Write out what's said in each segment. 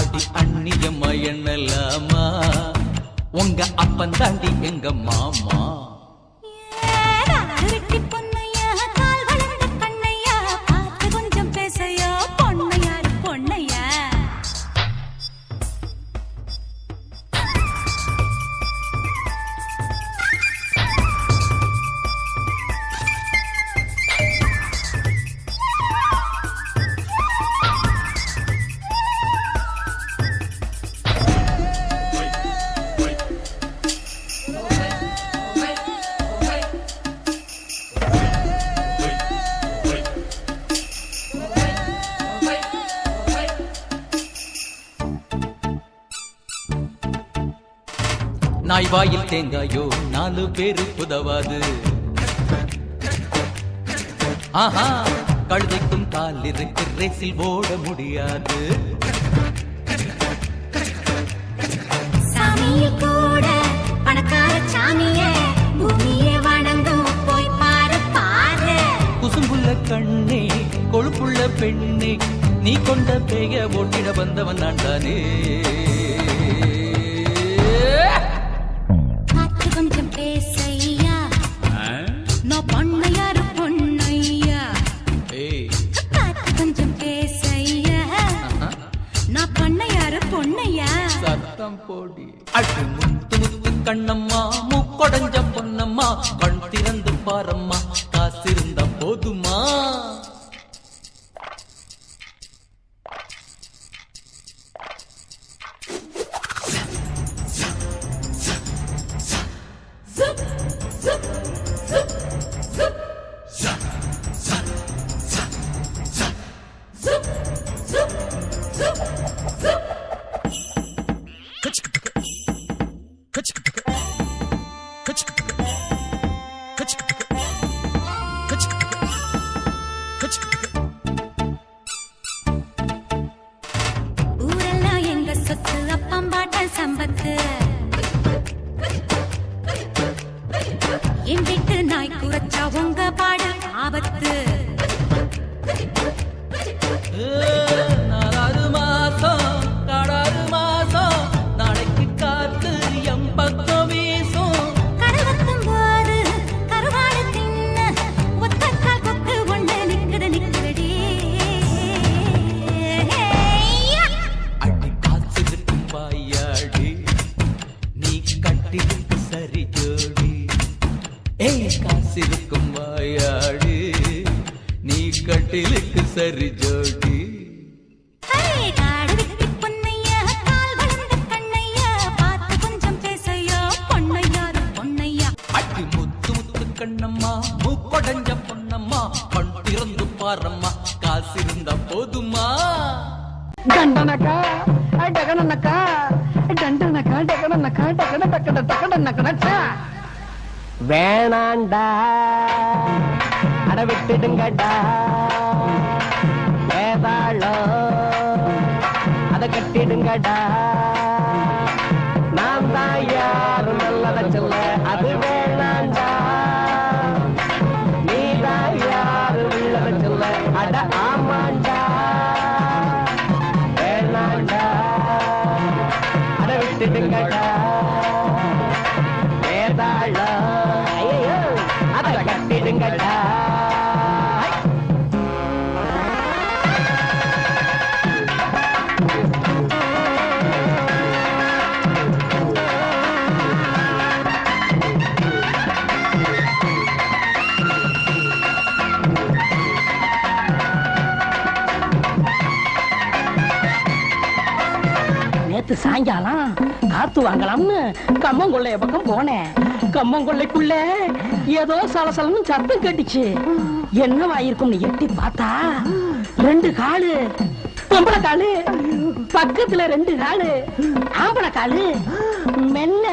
அடி அந்நியம்மா என்னலாமா? உங்க அப்பன் தாண்டி எங்க மாமா? நாய் வாயில் தேங்காயோ? நாலு பேரு புதவாது. ஆஹா கழுதைக்கும் கால் இருக்கு ரேசில் ஓட முடியாது. கண்ணே கொழுப்புள்ள பெண்ணே நீ கொண்ட பேய ஓட்டிட வந்தவன் நான் தானே. சத்தம் போடி. அடி முத்து முத்து கண்ணம்மா மூக்கொடைஞ்ச பொன்னம்மா கண் திறந்து பாரம்மா காசிருந்த போதுமா? சம்பத்து. பாரம்மா காசு இருந்தா போதுமா டண்டனக்கா டகனக்கா டண்டனக்கா டகனக்கா டகன டக்கட டக்கடனக்கடச்சா வேணாண்டா அட விட்டுடுங்கடா வேதாளம் அதை கட்டிடுங்கடா. நேத்து சாயங்காலம் காத்து வாங்கலாம்னு கம்மங்கொள்ளைய பக்கம் போனேன். கம்மங்கொள்ளைக்குள்ள ஏதோ சலசலன்னு சத்தம் கேட்டுச்சு. என்னவாயிருக்கும்னு எட்டி பார்த்தா ரெண்டு காலு பொம்பளை காலு பக்கத்துல ரெண்டு காலு ஆம்பளை காலு மெல்ல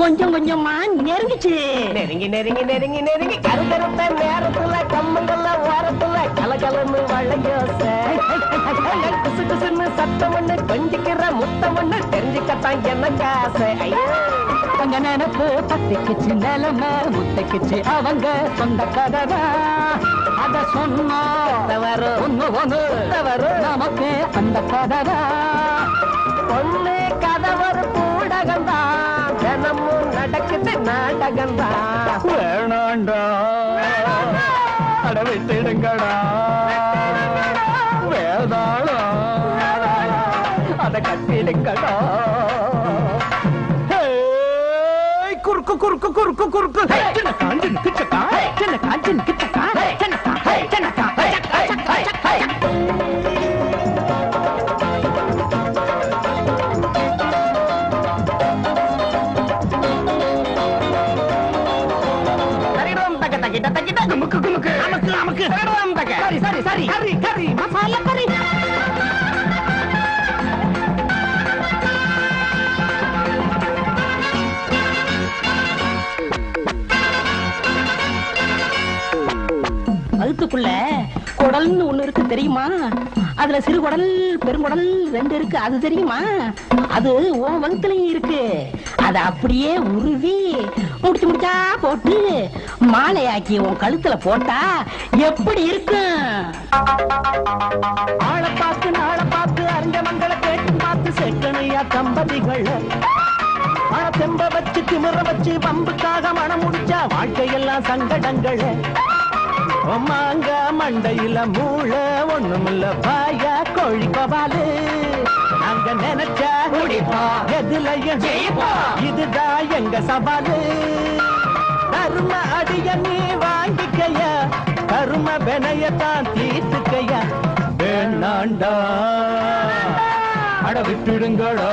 கொஞ்சம் கொஞ்சமா நெருங்கிச்சு. நெருங்கி நெருங்கி நெருங்கி நெருங்கி. கருக்கருத்த நேரத்துல கம்மங்கள்ல ஓரத்துல கலகலன்னு வளையோச குசு குசுன்னு சத்தம் ஒண்ணு கொஞ்சிக்கிற முத்தம் ஒண்ணு தெரிஞ்சுக்கத்தான் எனக்கு ஆசை. தங்க நினைப்பு பத்திக்குச்சு நிலைமை முத்தைக்குச்சு அவங்க சொந்த கதரா அத சொன்னா தவறு ஒண்ணு ஒண்ணு. நமக்கு அந்த கதரா பொண்ணு கதை ஒரு பூடகம்தான் தினமும் நடக்குது நாடகம்தான் வேணாண்டா. அட விட்டுடுங்கடா. வேதாளம் அத கட்டிடுங்கடா. குறுக்கு குறுக்கு குறுக்கு குறுக்கு. சின்ன காஞ்சின் கிச்சக்கா. சின்ன காஞ்சின் கிச்சக்கா. சின்னக்கா குடல்னு ஒண்ணு இருக்கு தெரியுமா? அதுல சிறு குடல் பெருங்குடல் ரெண்டு இருக்கு. அது தெரியுமா? அது உன் வகுத்துலயும் இருக்கு. அத அப்படியே உருவி முடிச்சு முடிச்சா போட்டு மாலையாக்கி உன் கழுத்துல போட்டா எப்படி இருக்கும்? ஆளை பார்த்து நாளை பார்த்து அறிஞ்ச மங்களை கேட்டு பார்த்து செட்டனையா தம்பதிகள். மன தெம்ப வச்சு திமிர வச்சு பம்புக்காக மனம் முடிச்சா வாழ்க்கையெல்லாம் சங்கடங்கள். மாங்க மண்டையில மூள ஒண்ணுமில்ல பாயா கோழி பவாலு நாங்க நினைச்சா முடிப்பா எதுலயும் இதுதான் எங்க சவாலு. கரும அடிய நீ வாங்கிக்கையா? கரும வினையத்தான் தீர்த்துக்கையா? வேணாண்டா. அட விட்டுடுங்கடா.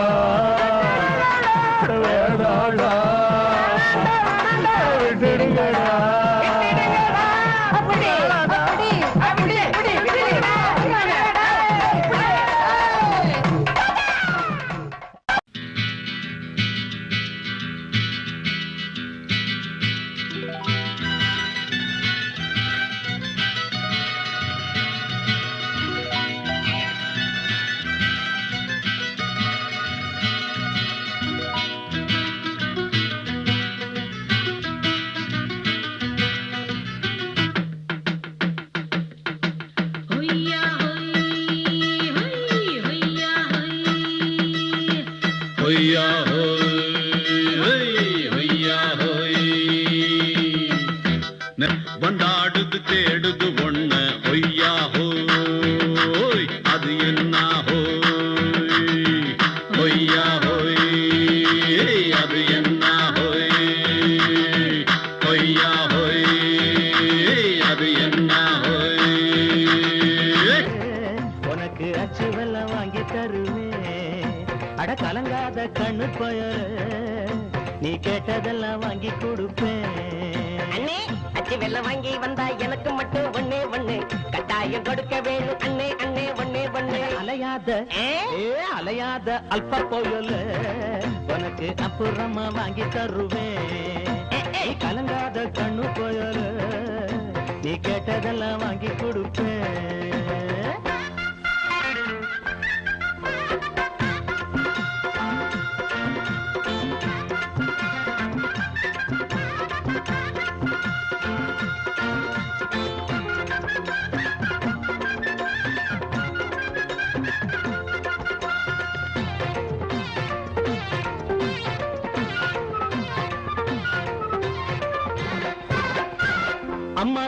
भैया கேட்டதெல்லாம் வாங்கி கொடுப்பேன். அண்ணே அச்சு வெள்ளம் வாங்கி வந்தா எனக்கு மட்டும் ஒண்ணே ஒண்ணு. கட்டாயம் கொடுக்க வேணும். அண்ணே அண்ணே ஒண்ணே ஒண்ணு. அலையாத ஏ? அலையாத அல்ப போயல. உனக்கு அப்புறமா வாங்கி தருவேன். கலங்காத கண்ணு போயல. நீ கேட்டதெல்லாம் வாங்கி கொடுப்பேன்.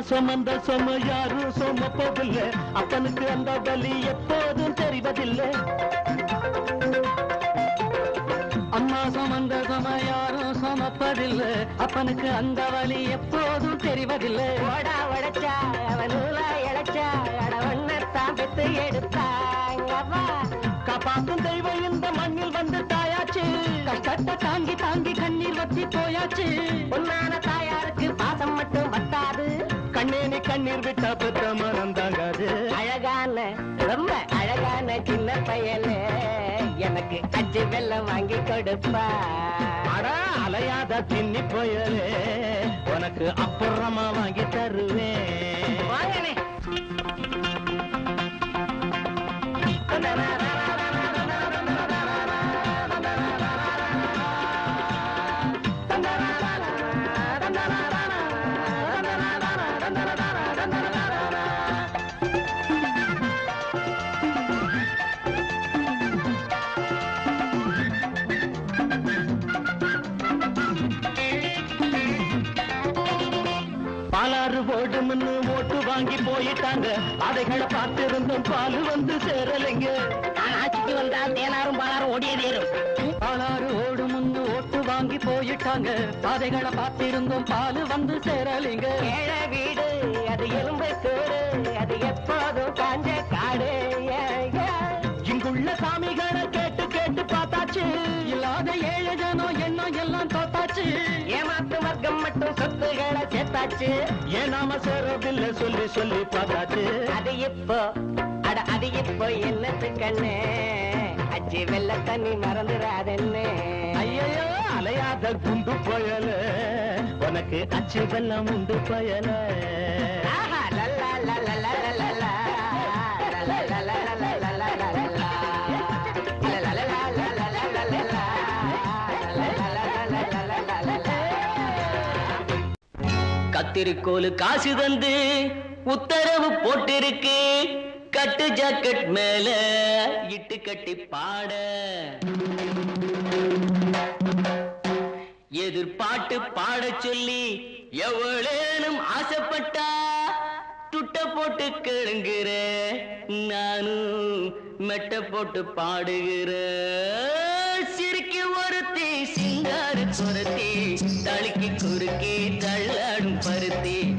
சுமந்த சும யாரும் சுமப்பதில்லை அப்பனுக்கு அந்த வலி எப்போதும் தெரிவதில்லை. அம்மா சுமந்த சும யாரும் சுமப்பதில்லை. அப்பனுக்கு அந்த வலி எப்போதும் தெரிவதில்லை. ஓடா உடைச்சா அவன் நூலா இழைச்சா அடவண்ணத்தான் பெத்து எடுத்தாங்கவா காப்பாத்தும் தெய்வம் இந்த மண்ணில் வந்து தாயாச்சு. கஷ்டத்தை தாங்கி தாங்கி கண்ணீர் வத்தி போயாச்சு. உன்னான தாயாருக்கு பாசம் மட்டும் கண்ணீர் விட்டா பெத்த மனம் தாங்காது. அழகான ரொம்ப அழகான சின்ன பயலே. என்ன உனக்கு அஞ்சு வெள்ளம் வாங்கி கொடுப்பா. அட அலையாத தின்னி போயலே. உனக்கு அப்புறமா வாங்கி தருவேன் வாங்கனே வாங்கி போயிட்டாங்க. அதைகளை பார்த்திருந்தும் பால் வந்து சேரலைங்க. நான் ஆட்சிக்கு வந்தா தேனாரும் பாலாரும் ஓடியே தேரும். பாலாறு ஓடுமுன்னு ஓட்டு வாங்கி போயிட்டாங்க. பாதைகளை பார்த்திருந்தும் பால் வந்து சேரலிங்க. ஏழ வீடு அது எலும்பு கூடு அது எப்போதும் காஞ்ச காடு. இங்குள்ள சாமிகளை கேட்டு கேட்டு பார்த்தாச்சு. இல்லாத ஏழு ஜனம் எண்ணம் எல்லாம் தோத்தாச்சு. ஏமாத்து வர்க்கம் மட்டும் சொத்துகளை சேர்த்தாச்சு. ஏன் நாம சேரதில்லை சொல்லி சொல்லி பார்த்தாச்சு. அது இப்போ அட அது இப்போ என்னத்து கண்ணு? அச்சு வெள்ள தண்ணி மறந்துடாதென்னு ஐயையோ அலையாத குண்டு பயல. உனக்கு அச்சு வெள்ளம் உண்டு பயல. திருக்கோலு காசு தந்து உத்தரவு போட்டிருக்கு. கட்டு ஜாக்கெட் மேல இட்டு கட்டி பாட. எதிர்பாட்டு பாட சொல்லி எவ்வளேனும் ஆசைப்பட்டா. துட்ட போட்டு கேளுங்கிற நானும் மெட்ட போட்டு பாடுகிற சுரத்தி குரத்தி தழுக்கி குறுக்கி தள்ளாடும் பருத்தி.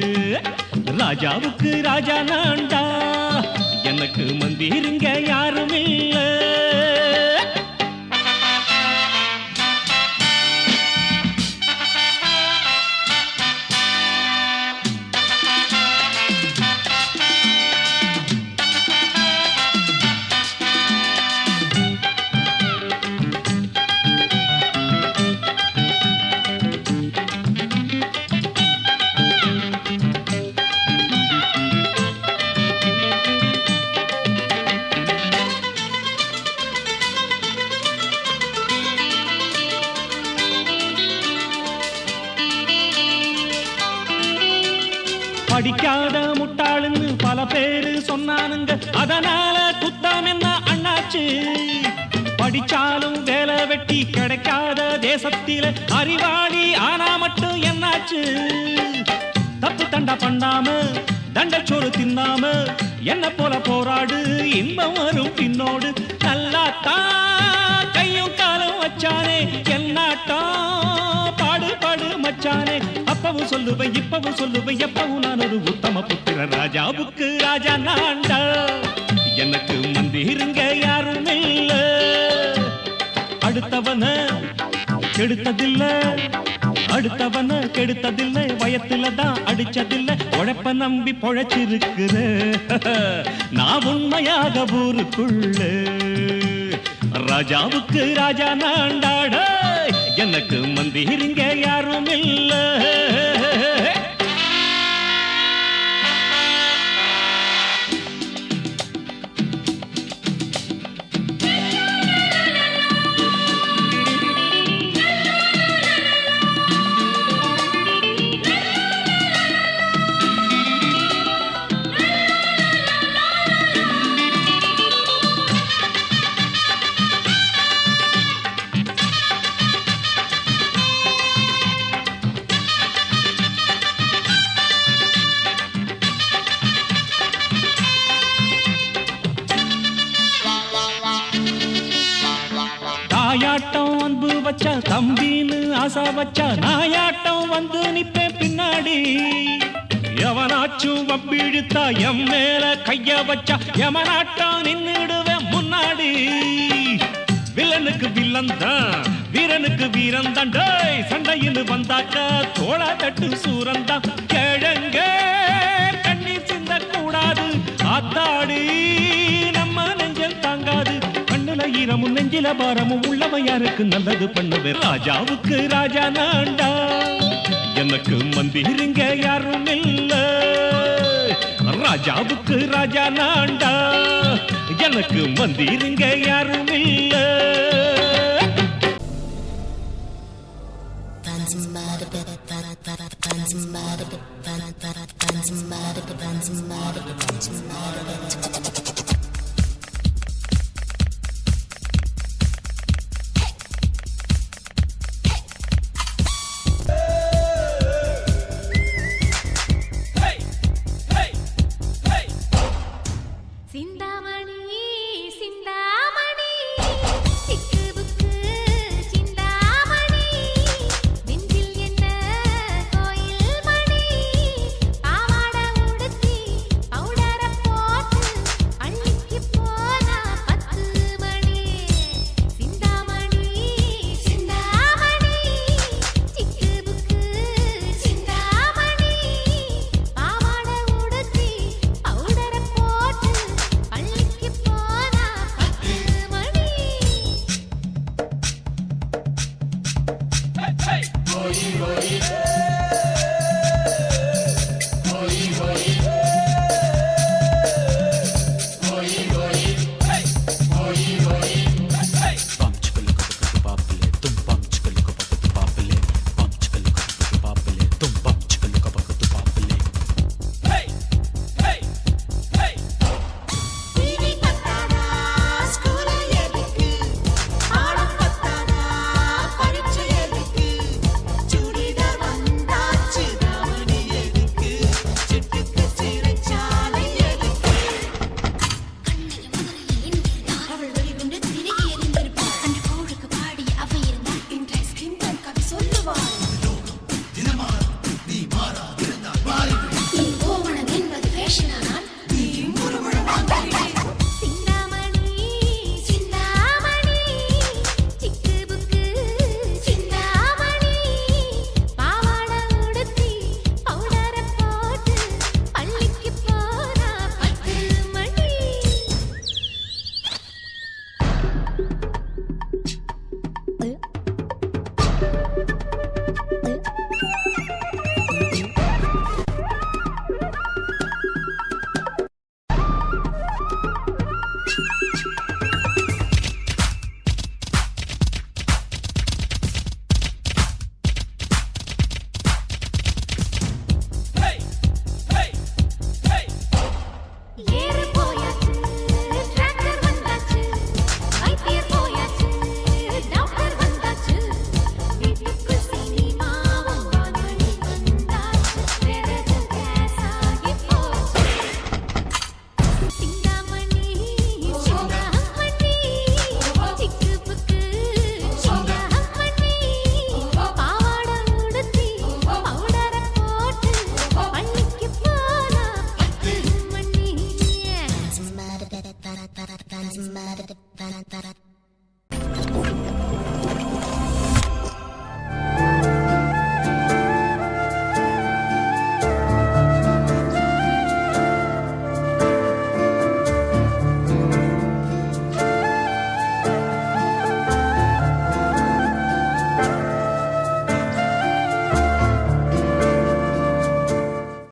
ராஜாவுக்கு ராஜா நான்டா. எனக்கு மந்திருங்க யாரும் இல்லை படிக்காத முட்டாளுன்னு பல பேரு சொன்னானுங்க. அதனால குத்தம் என்ன அண்ணாச்சு? படிச்சாலும் வேலை வெட்டி கிடைக்காத தேசத்தில அறிவாளி ஆனா மட்டும் என்னாச்சு? தப்பு தண்டா பண்ணாம தண்டச்சோறு தின்னாம என்ன போல போராடு இன்பம் வரும் பின்னோடு. நல்லா தான் கையும் காலம் வச்சானே என்னாட்டா? பாடு பாடு மச்சானே. அப்பவும் சொல்லுவேன் இப்பவும் சொல்லுவேன் எப்பவும் நான் ஒரு உத்தம புத்திர ராஜாவுக்கு ராஜா நான்டா எனக்கு மந்திருங்க யாரும் இல்ல அடுத்தவன கெடுத்ததில்ல அடுத்தவன கெடுத்ததில்ல வயத்துல தான் அடிச்சதில்ல. உழைப்ப நம்பி பொழைச்சிருக்கிற நான் உண்மையாக ஊருக்குள்ள. ராஜாவுக்கு ராஜா நாண்டாடா. எனக்கு மந்திரிங்க யாரும் இல்லை வச்சா தம்பின்னு ஆசா வச்சா நாயாட்டம் வந்து நிப்பேன் பின்னாடி. எவனாச்சும் வம்பிழுத்தா எம் மேல கைய வச்சா எவனாட்டம் நின்னுடுவேன் முன்னாடி. வில்லனுக்கு வில்லன் தான் வீரனுக்கு வீரன் தான். டேய் சண்டையில் வந்தாக்கா தோளா தட்டு சூரந்தான் கிழங்க கண்ணி சிந்த கூடாது ஆத்தாடி நம்ம நெஞ்சல் தாங்காது. ஈரமும் நெஞ்சில பாரமும் உள்ளவன் யாருக்கு நல்லது பண்ணுவே ராஜாவுக்கு ராஜா நான்டா எனக்கு மந்திருங்க யாரும் இல்ல ராஜாவுக்கு ராஜா நான்டா எனக்கு மந்திருங்க யாரும் இல்ல Somebody, somebody,